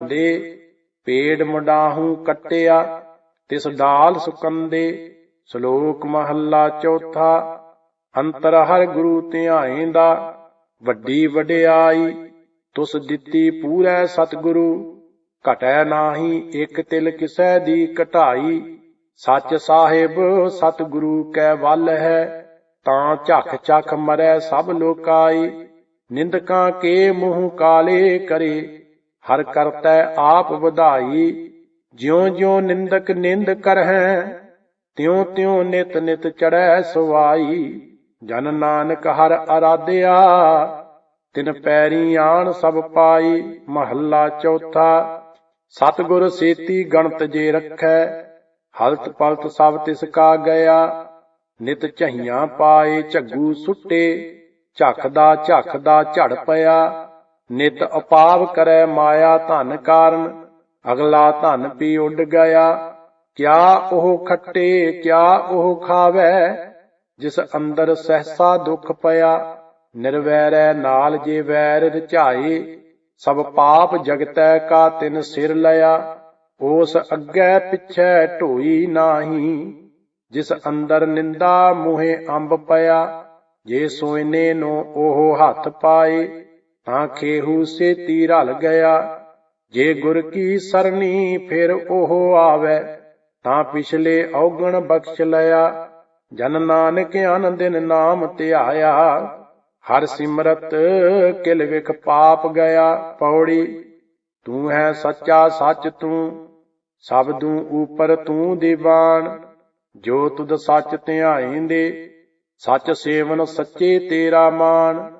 ਦੇ ਪੇੜ ਮੁੰਡਾਹੂ ਕੱਟਿਆ, ਤਿਸ ਡਾਲ ਸੁਕੰਦੇ ਸ਼ਲੋਕ ਮਹੱਲਾ ਚੌਥਾ, ਅੰਤਰ ਹਰ ਗੁਰੂ ਧਿਆਏਂਦਾ ਵੱਡੀ ਵਡਿਆਈ, ਤੁਸ ਦਿੱਤੀ ਪੂਰੈ ਸਤਿਗੁਰੂ, ਘਟੈ ਨਾਹੀ ਇੱਕ ਤਿਲ ਕਿਸੈ ਦੀ ਘਟਾਈ ਸੱਚ ਸਾਹਿਬ ਸਤਿਗੁਰੂ ਕੈ ਵੱਲ ਹੈ, ਤਾਂ ਝਖ ਝਖ ਮਰੈ ਸਭ ਲੋਕਾਈ, ਨਿੰਦਕਾਂ ਕੇ ਮੂੰਹ ਕਾਲੇ ਕਰੇ ਹਰ ਕਰਤੈ ਆਪ ਵਧਾਈ ਜਿਉ ਜਿਉ ਨਿੰਦਕ ਨਿੰਦ ਕਰਹਿ ਤਿਉ ਤਿਉ ਨਿਤ ਨਿਤ ਚੜੈ ਸੁਆਈ। ਜਨ ਨਾਨਕ ਹਰ ਅਰਾਧਿਆ, ਤਿਨ ਪੈਰੀ ਆਣ ਸਭ ਪਾਈ, ਮਹੱਲਾ ਚੌਥਾ। ਸਤਿਗੁਰ ਸੇਤੀ ਗਣਤ ਜੇ ਰੱਖੈ, ਹਲਤ ਪਲਤ ਸਭ ਤਿਸ ਕਾ ਗਿਆ ਨਿਤ ਝਈਆਂ ਪਾਏ ਝੱਗੂ ਸੁੱਟੇ ਝਖਦਾ ਝਖਦਾ ਝੜ ਪਿਆ। ਨਿਤ ਅਪਾਵ ਕਰੈ ਮਾਇਆ ਧਨ ਕਾਰਨ, ਅਗਲਾ ਧਨ ਪੀ ਉੱਡ ਗਿਆ। ਕਿਆ ਉਹ ਖੱਟੇ, ਕਿਆ ਉਹ ਖਾਵੇ, ਜਿਸ ਅੰਦਰ ਸਹਸਾ ਦੁੱਖ ਪਿਆ। ਨਿਰਵੈਰੈ ਨਾਲ ਜੇ ਵੈਰ ਰਚਾਏ ਸਭ ਪਾਪ ਜਗਤੈ ਕਾ ਤਿਨ ਸਿਰ ਲਿਆ। ਉਸ ਅੱਗੇ ਪਿਛੈ ਢੋਈ ਨਾਹੀ, ਜਿਸ ਅੰਦਰ ਨਿੰਦਾ ਮੂਹੇ ਅੰਬ ਪਿਆ। ਜੇ ਸੋਇਨੇ ਨੂੰ ਉਹ ਹੱਥ ਪਾਏ ਤਾਂ ਖੇਹੂ ਸੇਤੀ ਰਲ ਗਿਆ। ਜੇ ਗੁਰ ਕੀ ਸਰਨੀ ਫਿਰ ਉਹ ਆਵੇ। ਤਾਂ ਪਿਛਲੇ ਔਗਣ ਬਖਸ਼ ਲਿਆ। ਜਨ ਨਾਨਕ ਆਨੰਦਿਨ ਨਾਮ ਧਿਆਇਆ। ਹਰ ਸਿਮਰਤ ਕਿਲ ਵਿਖ ਪਾਪ ਗਿਆ ਪੌੜੀ। ਤੂੰ ਹੈ ਸੱਚਾ ਸੱਚ ਤੂੰ ਸਬਦੂ ਉਪਰ ਤੂੰ ਦੀਵਾਨ। ਜੋ ਤੁਧ ਸੱਚ ਧਿਆਏਂਦੇ, ਸੱਚ ਸੇਵਨ ਸੱਚੇ ਤੇਰਾ ਮਾਨ।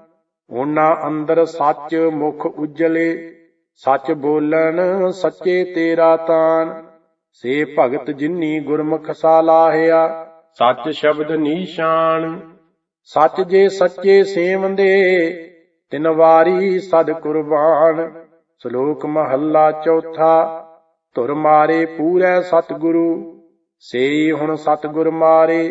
ਉਹਨਾਂ ਅੰਦਰ ਸੱਚ ਮੁਖ ਉਜਲੇ, ਸੱਚ ਬੋਲਣ ਸੱਚੇ ਤੇਰਾ ਤਾਨ। ਸੇ ਭਗਤ ਜਿਨੀ ਗੁਰਮੁਖ ਸਾਲਾਹਿਆ ਸੱਚ ਸ਼ਬਦ ਨੀਸ਼ਾਨ ਸੱਚ ਜੇ ਸੱਚੇ ਸੇਵੰਦੇ, ਤਿਨ ਵਾਰੀ ਸਦ ਕੁਰਬਾਨ। ਸ਼ਲੋਕ ਮਹੱਲਾ ਚੌਥਾ, ਧੁਰ ਮਾਰੇ ਪੂਰੈ ਸਤਿਗੁਰੂ। ਸੇਈ ਹੁਣ ਸਤਿਗੁਰ ਮਾਰੇ,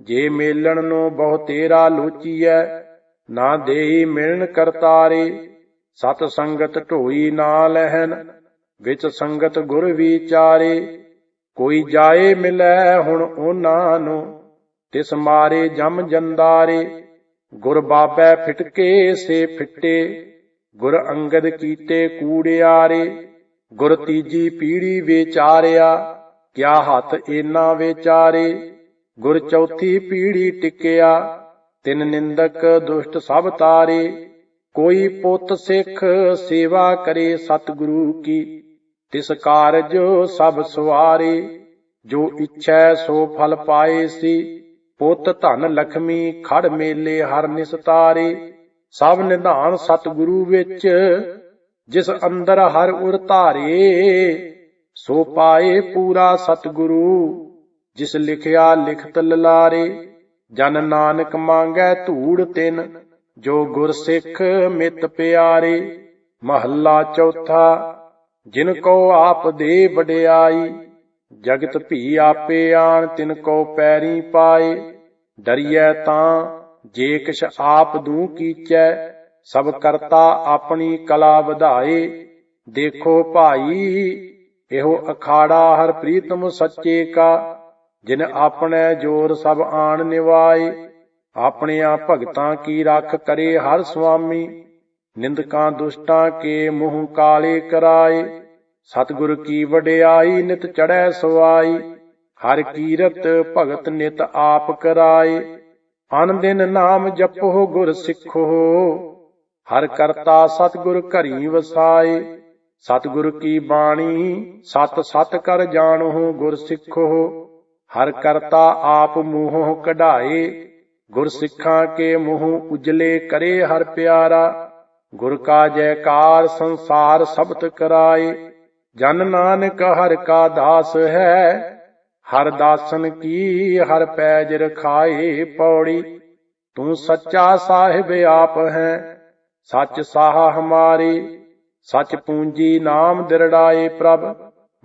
ਜੇ ਮੇਲਣ ਨੂੰ ਬਹੁ ਤੇਰਾ ਲੋਚੀਐ ਨਾ ਦੇਹੀ ਮਿਲਣ ਕਰਤਾਰੇ, ਸਤ ਸੰਗਤ ਢੋਈ ਨਾ ਲਹਿਨ, ਵਿੱਚ ਸੰਗਤ ਗੁਰ ਵਿਚਾਰੇ, ਕੋਈ ਜਾਏ ਮਿਲੈ ਹੁਣ ਉਹਨਾਂ ਨੂੰ, ਤਿਸ ਮਾਰੇ ਜਮ ਜੰਦਾਰੇ, ਗੁਰ ਬਾਬੈ ਫਿਟਕੇ ਸੇ ਫਿੱਟੇ, ਗੁਰ ਅੰਗਦ ਕੀਤੇ ਕੂੜਿਆਰੇ, ਗੁਰ ਤੀਜੀ ਪੀੜੀ ਵਿਚਾਰਿਆ, ਕਿਆ ਹੱਥ ਏਨਾ ਵਿਚਾਰੇ, ਗੁਰ ਚੌਥੀ ਪੀੜੀ ਟਿਕਿਆ ਤਿਨ ਨਿੰਦਕ ਦੁਸ਼ਟ ਸਭ ਤਾਰੇ, ਕੋਈ ਪੁੱਤ ਸਿੱਖ ਸੇਵਾ ਕਰੇ ਸਤਿਗੁਰੂ ਕੀ। ਤਿਸ ਕਾਰਜ ਸਭ ਸਵਾਰੇ, ਜੋ ਇੱਛੈ ਸੋ ਫਲ ਪਾਏ ਸੀ। ਪੁੱਤ ਧਨ ਲਖਮੀ ਖੜ ਮੇਲੇ ਹਰ ਨਿਸਤਾਰੇ ਸਭ ਨਿਧਾਨ ਸਤਿਗੁਰੂ ਵਿੱਚ। ਜਿਸ ਅੰਦਰ ਹਰ ਉਰ ਧਾਰੇ, ਸੋ ਪਾਏ ਪੂਰਾ ਸਤਿਗੁਰੂ। ਜਿਸ ਲਿਖਿਆ ਲਿਖਤ ਲਲਾਰੇ ਜਨ ਨਾਨਕ ਮੰਗੈ ਧੂੜ ਤਿਨ, ਜੋ ਗੁਰ ਸਿੱਖ ਮਿਤ ਪਿਆਰੇ। ਮਹੱਲਾ ਚੌਥਾ, ਜਿਨ ਕੋ ਆਪ ਦੇ ਵਡਿਆਈ, ਜਗਤ ਭੀ ਆਪੇ ਆਣ ਤਿਨ ਕੋ ਪੈਰੀ ਪਾਏ। ਡਰੀਐ ਤਾਂ, ਜੇ ਕਿਛ ਆਪ ਦੂ ਕੀਚੈ, ਸਭ ਕਰਤਾ ਆਪਣੀ ਕਲਾ ਵਧਾਏ। ਦੇਖੋ ਭਾਈ, ਇਹੋ ਅਖਾੜਾ ਹਰ ਪ੍ਰੀਤਮ ਸੱਚੇ ਕਾ। ਜਿਨ ਆਪਣੇ ਜੋਰ ਸਭ ਆਣ ਨਿਵਾਏ ਆਪਣੀਆਂ ਭਗਤਾਂ ਕੀ ਰੱਖ ਕਰੇ ਹਰ ਸੁਆਮੀ, ਨਿੰਦਕਾਂ ਦੁਸ਼ਟਾਂ ਕੇ ਮੂੰਹ ਕਾਲੇ ਕਰਾਏ, ਸਤਿਗੁਰ ਕੀ ਵਡਿਆਈ ਨਿਤ ਚੜੈ ਸਵਾਈ ਹਰ ਕੀਰਤ ਭਗਤ ਨਿਤ ਆਪ ਕਰਾਏ ਅਨ ਦਿਨ ਨਾਮ ਜਪੋ ਗੁਰ ਸਿੱਖੋ, ਹਰ ਕਰਤਾ ਸਤਿਗੁਰ ਘਰੀ ਵਸਾਏ, ਸਤਿਗੁਰ ਕੀ ਬਾਣੀ ਸਤ ਸਤ ਕਰ ਜਾਣੋ ਗੁਰ ਸਿੱਖੋ ਹਰ ਕਰਤਾ ਆਪ ਮੂੰਹੋਂ ਕਢਾਏ ਗੁਰ ਸਿੱਖਾਂ ਕੇ ਮੂੰਹ ਉਜਲੇ ਕਰੇ ਹਰ ਪਿਆਰਾ, ਗੁਰ ਕਾ ਜੈਕਾਰ ਸੰਸਾਰ ਸਬਤ ਕਰਾਏ, ਜਨ ਨਾਨਕ ਹਰ ਕਾ ਦਾਸ ਹੈ, ਹਰ ਦਾਸਨ ਕੀ ਹਰ ਪੈਜ ਰਖਾਏ ਪੌੜੀ, ਤੂੰ ਸੱਚਾ ਸਾਹਿਬ ਆਪ ਹੈ, ਸੱਚ ਸਾਹ ਹਮਾਰੇ, ਸੱਚ ਪੂੰਜੀ ਨਾਮ ਦਿਰੜਾਏ ਪ੍ਰਭ,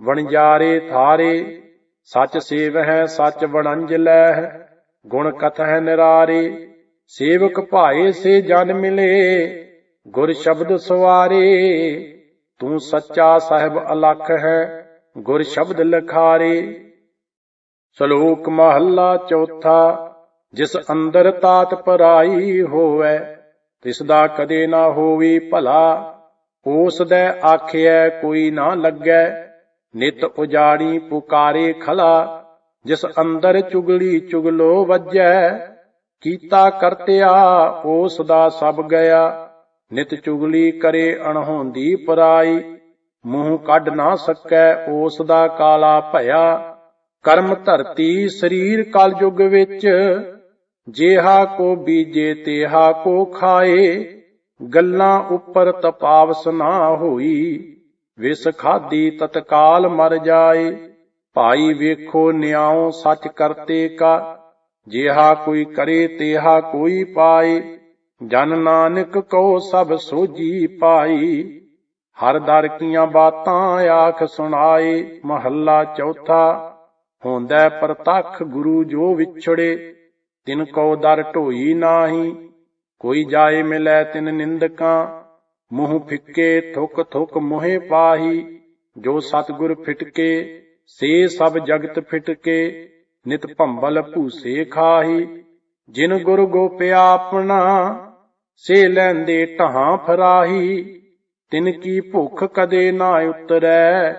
ਵਣਜਾਰੇ ਥਾਰੇ ਸੱਚ ਸੇਵ ਹੈ ਸੱਚ ਵਣੰਜ ਲੈ ਗੁਣ ਕਥੈ ਨਿਰਾਰੇ, ਸੇਵਕ ਭਾਏ ਸੇ ਜਨ ਮਿਲੇ, ਗੁਰ ਸ਼ਬਦ ਸਵਾਰੇ। ਤੂੰ ਸੱਚਾ ਸਾਹਿਬ ਅਲਖ ਹੈ, ਗੁਰ ਸ਼ਬਦ ਲਖਾਰੇ। ਸ਼ਲੋਕ ਮਹੱਲਾ ਚੌਥਾ, ਜਿਸ ਅੰਦਰ ਤਾਤ ਪਰਾਈ ਹੋਵੇ, ਤਿਸ ਦਾ ਕਦੇ ਨਾ ਹੋਵੇ ਭਲਾ। ਉਸ ਦੇ ਆਖਿਆ ਕੋਈ ਨਾ ਲੱਗੈ ਨਿਤ ਉਜਾੜੀ ਪੁਕਾਰੇ ਖਲਾ, ਜਿਸ ਅੰਦਰ ਚੁਗਲੀ ਚੁਗਲੋ ਵੱਜੈ, ਕੀਤਾ ਕਰਤਿਆ, ਉਸ ਦਾ ਸਭ ਗਿਆ। ਨਿਤ ਚੁਗਲੀ ਕਰੇ ਅਣਹੋਂਦੀ ਪਰਾਈ, ਮੂੰਹ ਕੱਢ ਨਾ ਸਕੈ, ਉਸ ਦਾ ਕਾਲਾ ਭਇਆ। ਕਰਮ ਧਰਤੀ ਸਰੀਰ ਕਲਯੁਗ ਵਿੱਚ, ਜੇਹਾ ਕੋ ਬੀਜੇ ਤੇਹਾ ਕੋ ਖਾਏ, ਗੱਲਾਂ ਉੱਪਰ ਤਪਾਵਸ ਨਾ ਹੋਈ। ਵਿਸ ਖਾਦੀ ਤਤਕਾਲ ਮਰ ਜਾਏ, ਭਾਈ ਵੇਖੋ ਨਿਆਉ ਸੱਚ ਕਰਤੇ ਕਾ, ਜਿਹਾ ਕੋਈ ਕਰੇ ਤੇਹਾ ਕੋਈ ਪਾਏ, ਜਨ ਨਾਨਕ ਕੋ ਸਭ ਸੋਜੀ ਪਾਈ ਹਰ ਦਰ ਕੀਆਂ ਬਾਤਾਂ ਆਖ ਸੁਣਾਏ, ਮਹੱਲਾ ਚੌਥਾ, ਹੁੰਦਾ ਪ੍ਰਤੱਖ ਗੁਰੂ ਜੋ ਵਿਛੜੇ, ਤਿਨ ਕੋ ਦਰ ਢੋਈ ਨਾਹੀ, ਕੋਈ ਜਾਏ ਮਿਲੈ ਤਿਨ ਨਿੰਦਕਾਂ ਮੂੰਹ ਫਿੱਕੇ, ਥੁਕ ਥੁਕ ਮੋਹਿ ਪਾਹੀ, ਜੋ ਸਤਗੁਰ ਫਿਟਕੇ, ਸੇ ਸਭ ਜਗਤ ਫਿਟਕੇ, ਨਿਤ ਭੰਬਲ ਭੂਸੇ ਖਾਹੀ, ਜਿਨ ਗੁਰ ਗੋਪਿਆ ਆਪਣਾ, ਸੇ ਲੈਂਦੇ ਢਾਂ ਫਰਾਹੀ, ਤਿਨ ਕੀ ਭੁੱਖ ਕਦੇ ਨਾ ਉਤਰੈ,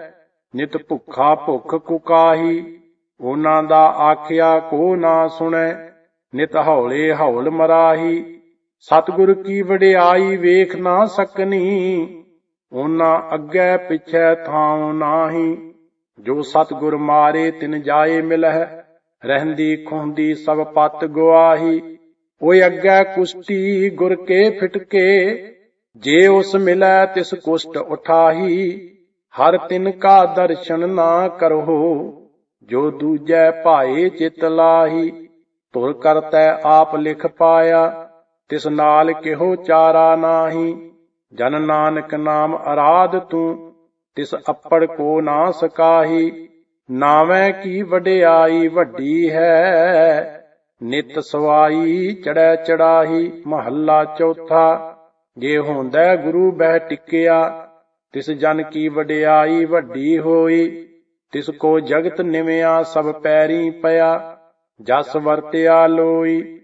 ਨਿਤ ਭੁੱਖਾ ਭੁੱਖ ਕੁਕਾਹੀ, ਉਹਨਾਂ ਦਾ ਆਖਿਆ ਕੋ ਨਾ ਸੁਣੈ, ਨਿਤ ਹੌਲੇ ਹੌਲ ਮਰਾਹੀ ਸਤਿਗੁਰ ਕੀ ਵਡਿਆਈ ਵੇਖ ਨਾ ਸਕਨੀ, ਉਹਨਾਂ ਅੱਗੇ ਪਿਛੈ ਥਾਉ ਨਾਹੀ। ਜੋ ਸਤਿਗੁਰ ਮਾਰੇ, ਤਿਨ ਜਾਏ ਮਿਲਹਿ, ਰਹਿੰਦੀ ਖੁੰਦੀ ਸਭ ਪਤ ਗਵਾਹੀ ਓਏ ਅੱਗੇ ਕੁਸ਼ਤੀ ਗੁਰ ਕੇ ਫਿਟਕੇ, ਜੇ ਉਸ ਮਿਲੈ ਤਿਸ ਕੁਸ਼ਟ ਉਠਾਹੀ। ਹਰ ਤਿਨ ਕਾ ਦਰਸ਼ਨ ਨਾ ਕਰੋ ਜੋ ਦੂਜੈ ਭਾਏ ਚਿਤ ਲਾਹੀ। ਤੁਰ ਕਰਤੈ ਆਪ ਲਿਖ ਪਾਇਆ ਤਿਸ ਨਾਲ ਕਿਹੋ ਚਾਰਾ ਨਾਹੀ? ਜਨ ਨਾਨਕ ਨਾਮ ਅਰਾਧ ਤੂੰ, ਤਿਸ ਅੱਪੜ ਕੋ ਨਾ ਸਕਾਹੀ। ਨਾਵੇਂ ਕੀ ਵਡਿਆਈ ਵੱਡੀ ਹੈ, ਨਿਤ ਸਵਾਈ ਚੜੈ ਚੜਾਹੀ ਮਹੱਲਾ ਚੌਥਾ। ਜੇ ਹੁੰਦਾ ਗੁਰੂ ਬਹਿ ਟਿਕਿਆ, ਤਿਸ ਜਨ ਕੀ ਵਡਿਆਈ ਵੱਡੀ ਹੋਈ। ਤਿਸ ਕੋ ਜਗਤ ਨਿਵਿਆ ਸਭ ਪੈਰੀ ਪਿਆ, ਜਸ ਵਰਤਿਆ ਲੋਈ।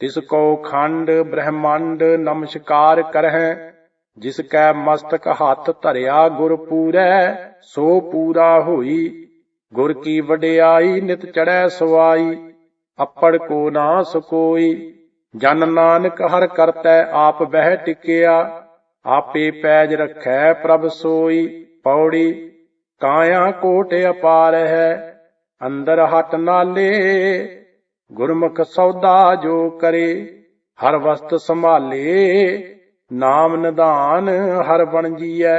ਤਿਸ ਕੋ ਖੰਡ ਬ੍ਰਹਮੰਡ ਨਮਸਕਾਰ ਕਰਹਿ, ਜਿਸ ਕੈ ਮਸਤਕ ਹੱਥ ਧਰਿਆ ਗੁਰ ਪੂਰੈ, ਸੋ ਪੂਰਾ ਹੋਈ। ਗੁਰ ਕੀ ਵਡਿਆਈ ਨਿਤ ਚੜੈ ਸਵਾਈ, ਅੱਪੜ ਕੋ ਨਾ ਸਕੋਈ ਜਨ ਨਾਨਕ ਹਰ ਕਰਤੈ ਆਪ ਬਹਿ ਟਿਕਿਆ, ਆਪੇ ਪੈਜ ਰਖੈ ਪ੍ਰਭ ਸੋਈ। ਪੌੜੀ, ਕਾਇਆ ਕੋਟ ਅਪਾਰ ਹੈ ਅੰਦਰ ਹਟ ਨਾਲੇ ਗੁਰਮੁਖ ਸੌਦਾ ਜੋ ਕਰੇ, ਹਰ ਵਸਤ ਸੰਭਾਲੇ। ਨਾਮ ਨਿਧਾਨ ਹਰ ਬਣ ਜੀਐ,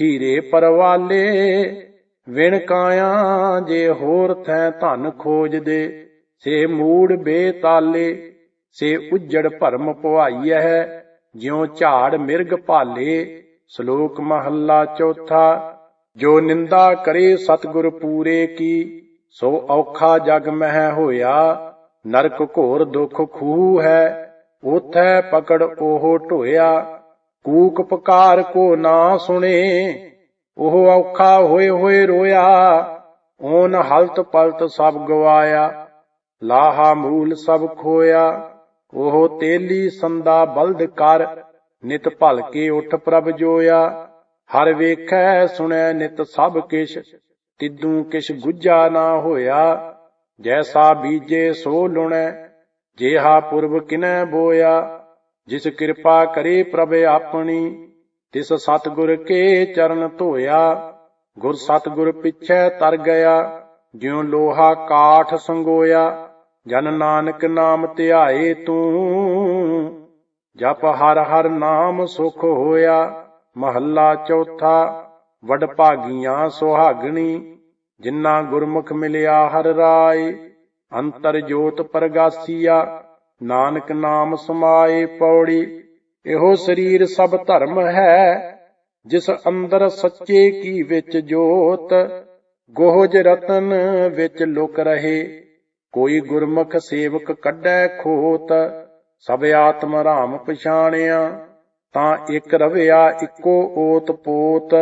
ਹੀਰੇ ਪਰਵਾਲੇ। ਵਿਣ ਕਾਇਆ ਜੇ ਹੋਰ ਥੈ ਧਨ ਖੋਜਦੇ, ਸੇ ਮੂੜ ਬੇਤਾਲੇ। ਸੇ ਉਜੜ ਭਰਮ ਪਵਾਈਐ ਜਿਉ ਝਾੜ ਮਿਰਗ ਭਾਲੇ। ਸ਼ਲੋਕ ਮਹੱਲਾ ਚੌਥਾ, ਜੋ ਨਿੰਦਾ ਕਰੇ ਸਤਿਗੁਰ ਪੂਰੇ ਕੀ, ਸੋ ਔਖਾ ਜਗ ਮਹਿ ਹੋਇਆ। ਨਰਕ ਘੋਰ ਦੁਖ ਖੂਹ ਹੈ, ਉਥੈ ਪਕੜ ਉਹ ਢੋਇਆ। ਕੂਕ ਪਕਾਰ ਕੋ ਨਾ ਸੁਣੇ, ਉਹ ਔਖਾ ਹੋਏ ਹੋਏ ਰੋਇਆ। ਓਨ ਹਲਤ ਪਲਤ ਸਭ ਗਵਾਇਆ, ਲਾਹਾ ਮੂਲ ਸਭ ਖੋਇਆ। ਉਹ ਤੇਲੀ ਸੰਦਾ ਬਲਦ ਕਰ, ਨਿਤ ਭਲ ਕੇ ਉਠ ਪ੍ਰਭ ਜੋਇਆ। ਹਰ ਵੇਖੈ ਸੁਣੈ ਨਿਤ ਸਭ ਕਿਛ, ਤਿੱਦੂ ਕਿਛ ਗੁੱਜਾ ਨਾ ਹੋਇਆ। ਜੈਸਾ ਬੀਜੇ ਸੋ ਲੁਣੈ, ਜੇਹਾ ਪੁਰਬ ਕਿਨੈ ਬੋਇਆ, ਜਿਸ ਕਿਰਪਾ ਕਰੇ ਪ੍ਰਭ ਆਪਣੀ, ਤਿਸ ਸਤਗੁਰ ਕੇ ਚਰਨ ਧੋਇਆ, ਗੁਰ ਸਤਗੁਰ ਪਿਛੈ ਤਰ ਗਿਆ, ਜਿਉ ਲੋਹਾ ਕਾਠ ਸੰਗੋਇਆ, ਜਨ ਨਾਨਕ ਨਾਮ ਧਿਆਏ ਤੂੰ। ਜਪ ਹਰ ਹਰ ਨਾਮ ਸੁਖ ਹੋਇਆ, ਮਹੱਲਾ ਚੌਥਾ, ਵਡ ਭਾਗੀਆਂ ਸੁਹਾਗਣੀ। ਜਿਨ੍ਹਾਂ ਗੁਰਮੁਖ ਮਿਲਿਆ ਹਰ ਰਾਏ, ਅੰਤਰ ਜੋਤ ਪਰਗਾਸੀਆ, ਨਾਨਕ ਨਾਮ ਸਮਾਏ ਪੌੜੀ, ਇਹੋ ਸਰੀਰ ਸਭ ਧਰਮ ਹੈ, ਜਿਸ ਅੰਦਰ ਸੱਚੇ ਕੀ ਵਿੱਚ ਜੋਤ, ਗੋਹਜ ਰਤਨ ਵਿੱਚ ਲੁਕ ਰਹੇ। ਕੋਈ ਗੁਰਮੁਖ ਸੇਵਕ ਕੱਢੈ ਖੋਤ, ਸਭ ਆਤਮ ਰਾਮ ਪਛਾਣਿਆ, ਤਾਂ ਇਕ ਰਵਿਆ ਇੱਕੋ ਓਤ ਪੋਤ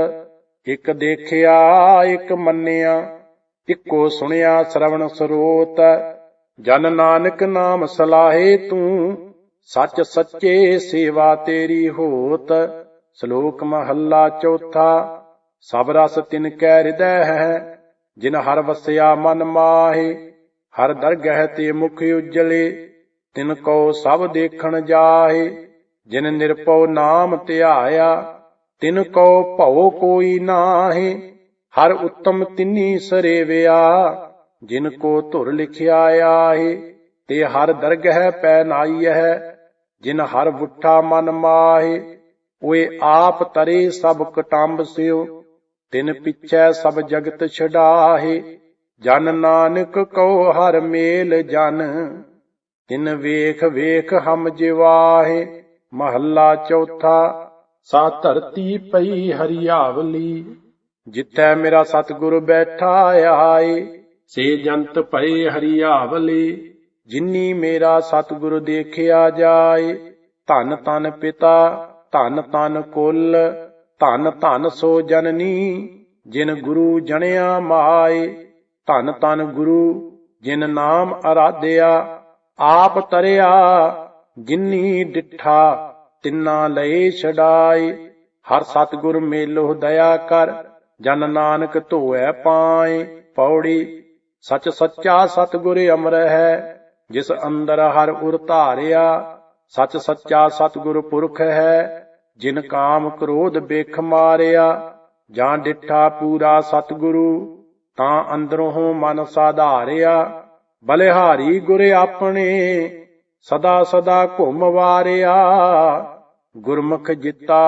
ਇਕ ਦੇਖਿਆ, ਇਕ ਮੰਨਿਆ, ਇੱਕੋ ਸੁਣਿਆ ਸ਼ਰਵਣ ਸਰੋਤ ਜਨ ਨਾਨਕ ਨਾਮ ਸਲਾਹੇ ਤੂੰ, ਸੱਚ ਸੱਚੇ ਸੇਵਾ ਤੇਰੀ ਹੋਤ। ਸ਼ਲੋਕ ਮਹੱਲਾ ਚੌਥਾ, ਸਭ ਰਸ ਤਿਨ ਕੈ ਹਿਰਦੈ ਹੈ, ਜਿਨ ਹਰ ਵਸਿਆ ਮਨ ਮਾਹੇ, ਹਰ ਦਰਗਹਿ ਤੇ ਮੁਖ ਉਜਲੇ। ਤਿਨ ਕੋ ਸਭ ਦੇਖਣ ਜਾਹੇ, ਜਿਨ ਨਿਰਪਉ ਨਾਮ ਧਿਆਇਆ ਤਿਨ ਕੋ ਭਉ ਕੋਈ ਨਾਹੀ, ਹਰ ਉੱਤਮ ਤਿਨੀ ਸਰੇਵਿਆ। ਜਿਨ ਕੋ ਧੁਰ ਲਿਖਿਆ ਆਹੇ, ਤੇ ਹਰ ਦਰਗਹਿ ਪੈ ਨਾਈਐ। ਜਿਨ ਹਰ ਬੁੱਠਾ ਮਨ ਮਾਹੇ ਓਏ ਆਪ ਤਰੇ ਸਭ ਕਟੰਬ ਸਿਓ ਤਿਨ ਪਿਛੈ ਸਭ ਜਗਤ ਛਡਾਹੇ, ਜਨ ਨਾਨਕ ਕਉ ਹਰ ਮੇਲ ਜਨ। ਤਿਨ ਵੇਖ ਵੇਖ ਹਮ ਜਿਵਾਹੇ, ਮਹੱਲਾ ਚੌਥਾ ਸਾ ਧਰਤੀ ਪਈ ਹਰਿਆਵਲੀ, ਜਿੱਥੈ ਮੇਰਾ ਸਤਿਗੁਰ ਬੈਠਾ ਆਏ। ਸੇ ਜੰਤ ਪਏ ਹਰਿਆਵਲੀ, ਜਿਨੀ ਮੇਰਾ ਸਤਿਗੁਰ ਦੇਖਿਆ ਜਾਏ। ਧਨ ਧੰਨ ਪਿਤਾ, ਧਨ ਧੰਨ ਕੁਲ, ਧਨ ਧਨ ਸੋ ਜਨਨੀ, ਜਿਨ ਗੁਰੂ ਜਣਿਆ ਮਾਏ। ਧਨ ਧਨ ਗੁਰੂ, ਜਿਨ ਨਾਮ ਅਰਾਧਿਆ, ਆਪ ਤਰਿਆ, ਜਿਨੀ ਡਿਠਾ ਤਿੰਨਾ ਲਏ ਛਡਾਏ, ਹਰ ਸਤਿਗੁਰ ਮੇਲੋ ਦਇਆ ਕਰ, ਜਨ ਨਾਨਕ ਧੋਐ ਪਾਏ। ਪੌੜੀ, ਸਚ ਸੱਚਾ ਸਤਿਗੁਰ ਅਮਰ ਹੈ, ਜਿਸ ਅੰਦਰ ਹਰ ਉਰ ਧਾਰਿਆ, ਸਚ ਸੱਚਾ ਸਤਿਗੁਰ ਪੁਰਖ ਹੈ, ਜਿਨ ਕਾਮ ਕ੍ਰੋਧ ਬੇਖ ਮਾਰਿਆ। ਜਾਂ ਡਿਠਾ ਪੂਰਾ ਸਤਿਗੁਰੂ, ਤਾਂ ਅੰਦਰੋਂ ਮਨ ਸਾਧਾਰਿਆ, ਬਲਿਹਾਰੀ ਗੁਰ ਆਪਣੇ ਸਦਾ ਸਦਾ ਘੁੰਮ ਵਾਰਿਆ, ਗੁਰਮੁਖ ਜਿੱਤਾ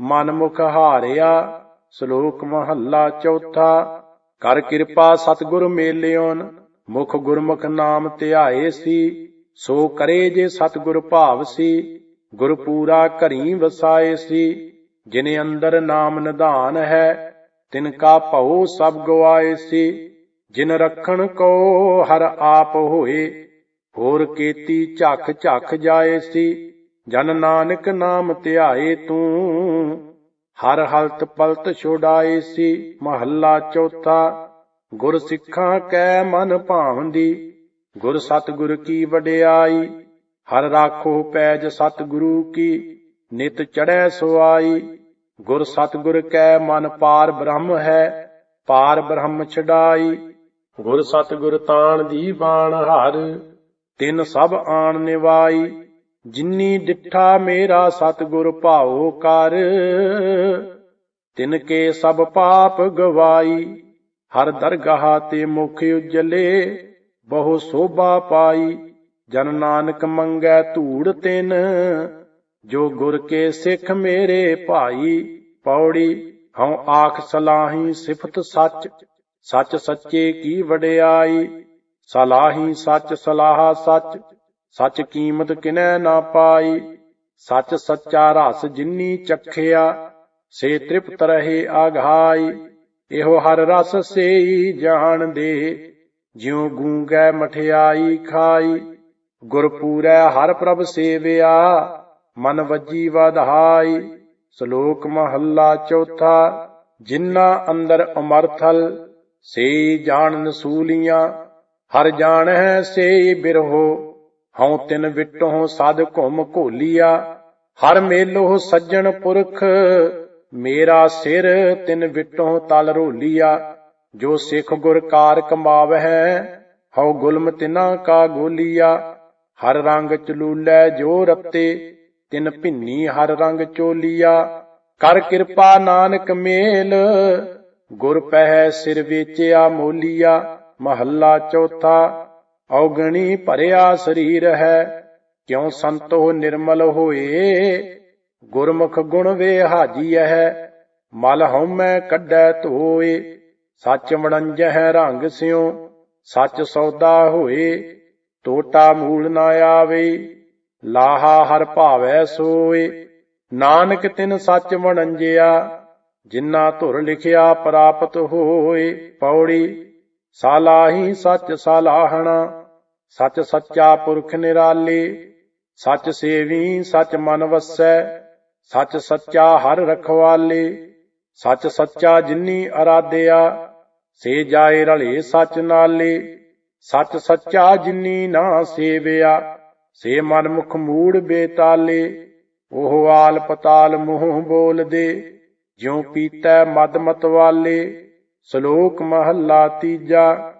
ਮਨ ਮੁਖ ਹਾਰਿਆ, ਸ਼ਲੋਕ ਮਹੱਲਾ ਚੌਥਾ, ਕਰ ਕਿਰਪਾ ਸਤਿਗੁਰ ਮੇਲਿਓਨ, ਮੁਖ ਗੁਰਮੁਖ ਨਾਮ ਧਿਆਏ ਸੀ, ਸੋ ਕਰੇ ਜੇ ਸਤਿਗੁਰ ਭਾਵ ਸੀ, ਗੁਰ ਪੂਰਾ ਘਰੀ ਵਸਾਏ ਸੀ, ਜਿਨੇ ਅੰਦਰ ਨਾਮ ਨਿਧਾਨ ਹੈ, ਤਿਨ ਕਾ ਭਉ ਸਭ ਗਵਾਏ ਸੀ, ਜਿਨ ਰਖਣ ਕੋ ਹਰ ਆਪ ਹੋਏ ਹੋਰ ਕੀਤੀ ਝਖ ਝਖ ਜਾਏ ਸੀ, ਜਨ ਨਾਨਕ ਨਾਮ ਧਿਆਏ ਤੂੰ। ਹਰ ਹਲਤ ਪਲਤ ਛੁਡਾਏ ਸੀ, ਮਹੱਲਾ ਚੌਥਾ। ਗੁਰ ਸਿੱਖਾਂ ਕੈ ਮਨ ਭਾਵੰਦੀ ਗੁਰ ਸਤਿਗੁਰ ਕੀ ਵਡਿਆਈ। ਹਰ ਰਾਖੋ ਪੈਜ ਸਤਿਗੁਰੂ ਕੀ, ਨਿਤ ਚੜੈ ਸੁਆਈ ਗੁਰ ਸਤਿਗੁਰ ਕੈ ਮਨ ਪਾਰ ਬ੍ਰਹਮ ਹੈ, ਪਾਰ ਬ੍ਰਹਮ ਛਡਾਈ। ਗੁਰ ਸਤਿਗੁਰ ਤਾਣ ਦੀ ਬਾਣ ਹਰ ਤਿਨ ਸਭ ਆਣ ਨਿਵਾਈ, ਜਿਨੀ ਡਿਠਾ ਮੇਰਾ ਸਤਿਗੁਰ ਭਾਉ ਕਰ। ਤਿਨ ਕੇ ਸਭ ਪਾਪ ਗਵਾਈ, ਹਰ ਦਰਗਾਹ ਤੇ ਮੁਖ ਉਜਲੇ, ਬਹੁ ਸੋਭਾ ਪਾਈ। ਜਨ ਨਾਨਕ ਮੰਗੈ ਧੂੜ ਤਿਨ, ਜੋ ਗੁਰ ਕੇ ਸਿੱਖ ਮੇਰੇ ਭਾਈ। ਪੌੜੀ, ਹਉ ਆਖ ਸਲਾਹੀ ਸਿਫਤ ਸੱਚ ਸੱਚ ਸੱਚੇ ਕੀ ਵਡਿਆਈ। ਸਲਾਹੀ ਸੱਚ ਸਲਾਹਾ ਸੱਚ ਸੱਚ ਕੀਮਤ ਕਿਨੈ ਨਾ ਪਾਈ, ਸੱਚ ਸੱਚਾ ਰਸ ਜਿਨੀ ਚਖਿਆ, ਸੇ ਤ੍ਰਿਪਤ ਰਹੇ ਆਘਾਈ ਇਹੋ ਹਰ ਰਸ ਸੇਈ ਜਾਣਦੇ ਜਿਉ ਗੂੰਗੈ ਮਠਿਆਈ ਖਾਈ, ਗੁਰਪੂਰੈ ਹਰ ਪ੍ਰਭ ਸੇਵਿਆ, ਮਨ ਵੱਜੀ ਵਧਾਈ, ਸ਼ਲੋਕ ਮਹੱਲਾ ਚੌਥਾ, ਜਿਨ੍ਹਾਂ ਅੰਦਰ ਅਮਰਥਲ ਸੇ ਜਾਣਨ ਸੂਲੀਆਂ ਹਰ ਜਾਣੈ ਸੇ ਬਿਰਹੋ, ਹਉ ਤਿਨ ਵਿਟੋ ਸਦ ਘੁਮ ਘੋਲੀਆ। ਹਰ ਮੇਲੋ ਸੱਜਣ ਪੁਰਖ, ਮੇਰਾ ਸਿਰ ਤਿਨ ਵਿਟੋ ਤਲ ਰੋਲੀਆ। ਜੋ ਸਿੱਖ ਗੁਰ ਕਾਰ ਕਮਾਵਹਿ, ਹਉ ਗੁਲਮ ਤਿਨਾ ਕਾ ਗੋਲੀਆ। ਹਰ ਰੰਗ ਚਲੂਲੈ ਜੋ ਰਤੇ, ਤਿਨ ਭਿੰਨੀ ਹਰ ਰੰਗ ਚੋਲੀਆ। ਕਰ ਕਿਰਪਾ ਨਾਨਕ ਮੇਲ, ਗੁਰ ਪਹਿ ਸਿਰ ਵੇਚਿਆ ਮੋਲੀਆ। ਮਹੱਲਾ ਚੌਥਾ, ਔਗਣੀ ਭਰਿਆ ਸਰੀਰ ਹੈ, ਕਿਉ ਸੰਤੋ ਨਿਰਮਲ ਹੋਏ? ਗੁਰਮੁਖ ਗੁਣ ਵੇ ਹਾਜੀ ਹੈ, ਮਲ ਹਉਮੈ ਕੱਢੈ ਧੋਏ, ਸੱਚ ਮਣੰਜਹਿ ਰੰਗ ਸਿਉ, ਸੱਚ ਸੌਦਾ ਹੋਏ ਟੋਟਾ ਮੂਲ ਨਾ ਆਵੇ, ਲਾਹਾ ਹਰ ਭਾਵੈ ਸੋਏ, ਨਾਨਕ ਤਿਨ ਸੱਚ ਵਣੰਜਿਆ ਜਿਨ੍ਹਾਂ ਧੁਰ ਲਿਖਿਆ ਪ੍ਰਾਪਤ ਹੋਏ, ਪੌੜੀ ਸਾਲਾਹੀ ਸੱਚ ਸਲਾਹਣਾ, ਸੱਚ ਸੱਚਾ ਪੁਰਖ ਨਿਰਾਲੇ, ਸੱਚ ਸੇਵੀ ਸੱਚ ਮਨ ਵਸੈ, ਸੱਚ ਸੱਚਾ ਹਰ ਰਖਵਾਲੇ, ਸੱਚ ਸੱਚਾ ਜਿਨੀ ਅਰਾਧਿਆ, ਸੇ ਜਾਏ ਰਲੇ ਸੱਚ ਨਾਲੇ, ਸੱਚ ਸੱਚਾ ਜਿਨੀ ਨਾ ਸੇਵਿਆ, ਸੇ ਮਨ ਮੁਖ ਮੂੜ ਬੇਤਾਲੇ, ਉਹ ਆਲ ਪਤਾਲ ਮੂੰਹ ਬੋਲਦੇ, ਜਿਉ ਪੀਤੈ ਮਦ ਮਤ ਵਾਲੇ ਸ਼ਲੋਕ ਮਹੱਲਾ ਤੀਜਾ,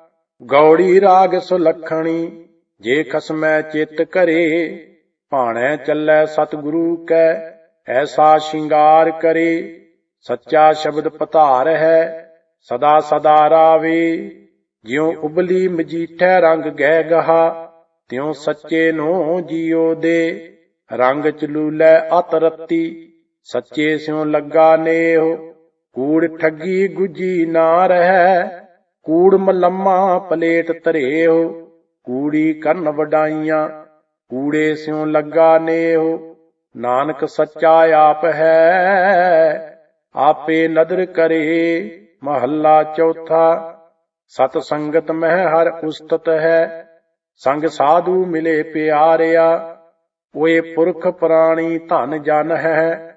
ਗੌੜੀ ਰਾਗ ਸੁਲਖਣੀ, ਜੇ ਖਸਮੈ ਚਿਤ ਕਰੇ ਭਾਣੈ ਚੱਲੈ ਸਤਿਗੁਰੂ ਕੈ, ਐਸਾ ਸ਼ਿੰਗਾਰ ਕਰੇ, ਸੱਚਾ ਸ਼ਬਦ ਪਤਾਰ ਹੈ ਸਦਾ ਸਦਾ ਰਾਵੇ, ਜਿਉ ਉਬਲੀ ਮਜੀਠੈ ਰੰਗ ਗਹਿ ਗਹਾ ਤਿਉ ਸੱਚੇ ਨੂੰ ਜੀਉ ਦੇ, ਰੰਗ ਚਲੂਲੇ ਅਤ ਰੱਤੀ ਸੱਚੇ ਸਿਉ ਲੱਗਾ ਨੇਹ ਕੂੜ ਠੱਗੀ ਗੁਜੀ ਨਾ ਰਹਿ, ਕੂੜ ਮਲੰਮਾ ਪਲੇਟ ਧਰੇਓ, ਕੂੜੀ ਕਰਨ ਵਡਾਈਆਂ, ਕੂੜੇ ਸਿਉ ਲੱਗਾ ਨੇਹ ਨਾਨਕ ਸੱਚਾ ਆਪ ਹੈ, ਆਪੇ ਨਦਰ ਕਰੇ ਮਹੱਲਾ ਚੌਥਾ। ਸਤ ਸੰਗਤ ਮਹਿ ਹਰ ਉਸਤਤ ਹੈ, ਸੰਗ ਸਾਧੂ ਮਿਲੇ ਪਿਆਰਿਆ, ਓਏ ਪੁਰਖ ਪ੍ਰਾਣੀ ਧਨ ਜਨ ਹੈ।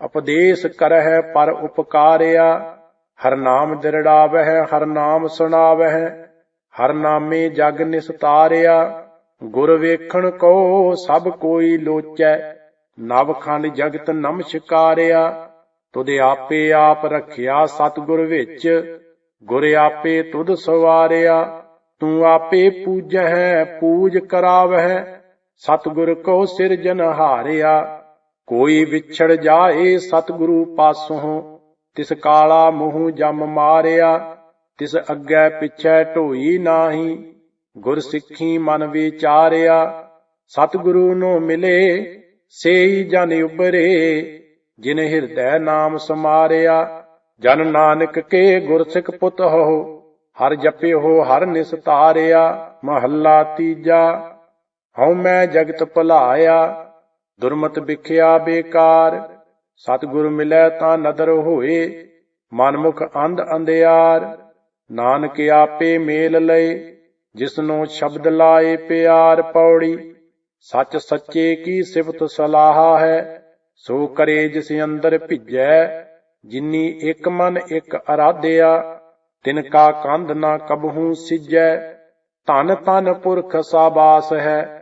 ਉਪਦੇਸ਼ ਕਰਹਿ ਪਰ ਉਪਕਾਰਿਆ। ਹਰ ਨਾਮ ਦਿਰੜਾਵਹਿ ਹਰ ਨਾਮ ਸੁਣਾਵਹਿ, ਹਰ ਨਾਮੇ ਜਗ ਨਿਸਤਾਰਿਆ। ਗੁਰ ਵੇਖਣ ਕੋ ਸਭ ਕੋਈ ਲੋਚੈ ਨਵਖੰਡ ਜਗਤ ਨਮਸਕਾਰਿਆ ਤੁਧ ਆਪੇ ਆਪ ਰਖਿਆ ਸਤਿਗੁਰ ਵਿੱਚ, ਗੁਰ ਆਪੇ ਤੁਧ ਸਵਾਰਿਆ। ਤੂੰ ਆਪੇ ਪੂਜਹਿ, ਪੂਜ ਕਰਾਵਹਿ, ਸਤਿਗੁਰ ਕੋ ਸਿਰਜਨ ਹਾਰਿਆ। ਕੋਈ ਵਿਛੜ ਜਾਏ ਸਤਿਗੁਰੂ ਪਾਸੋਂ, ਤਿਸ ਕਾਲਾ ਮੂੰਹ ਜਮ ਮਾਰਿਆ, ਤਿਸ ਅੱਗੇ ਪਿਛੈ ਢੋਈ ਨਾਹੀ, ਗੁਰ ਸਿੱਖੀ ਮਨ ਵਿਚਾਰਿਆ, ਸਤਿਗੁਰੂ ਨੂੰ ਮਿਲੇ, ਸੇਈ ਜਨ ਉਬਰੇ ਜਿਨ ਹਿਰਦੈ ਨਾਮ ਸਮਾਰਿਆ, ਜਨ ਨਾਨਕ ਕੇ ਗੁਰਸਿੱਖ ਪੁੱਤ ਹੋ, ਹਰ ਜਪਿਓ ਹਰ ਨਿਸਤਾਰਿਆ ਮਹੱਲਾ ਤੀਜਾ, ਹਉ ਮੈਂ ਜਗਤ ਭੁਲਾਇਆ ਦੁਰਮਤ ਵਿਖਿਆ ਬੇਕਾਰ, ਸਤਿਗੁਰ ਮਿਲੈ ਤਾਂ ਨਦਰ ਹੋਏ, ਮਨਮੁਖ ਅੰਧ ਅੰਧਿਆਰ, ਨਾਨਕ ਆਪੇ ਮੇਲ ਲਏ, ਜਿਸਨੂੰ ਸ਼ਬਦ ਲਾਏ ਪਿਆਰ ਪੌੜੀ, ਸੱਚ ਸੱਚੇ ਕੀ ਸਿਫਤ ਸਲਾਹਾ ਹੈ, ਸੋ ਕਰੇ ਜਿਸ ਅੰਦਰ ਭਿਜੈ, ਜਿਨੀ ਇੱਕ ਮਨ ਇੱਕ ਅਰਾਧਿਆ, ਤਿਨ ਕਾ ਕੰਧ ਨਾ ਕਬਹੂ ਸਿਜੈ, ਧਨ ਤਨ ਪੁਰਖ ਸਾਬਾਸ ਹੈ।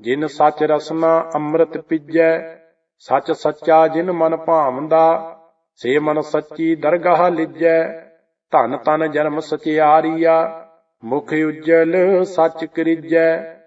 ਜਿਨ ਸੱਚ ਰਸਨਾ ਅੰਮ੍ਰਿਤ ਪਿਜੈ, ਸੱਚ ਸੱਚਾ ਜਿਨ ਮਨ ਭਾਵੰਦਾ, ਸੇ ਮਨ ਸੱਚੀ ਦਰਗਾਹ ਲਿਜੈ। ਧਨ ਤਨ ਜਨਮ ਸਚਿਆਰੀਆ, ਮੁਖ ਉਜਲ ਸੱਚ ਕਰਿਜੈ।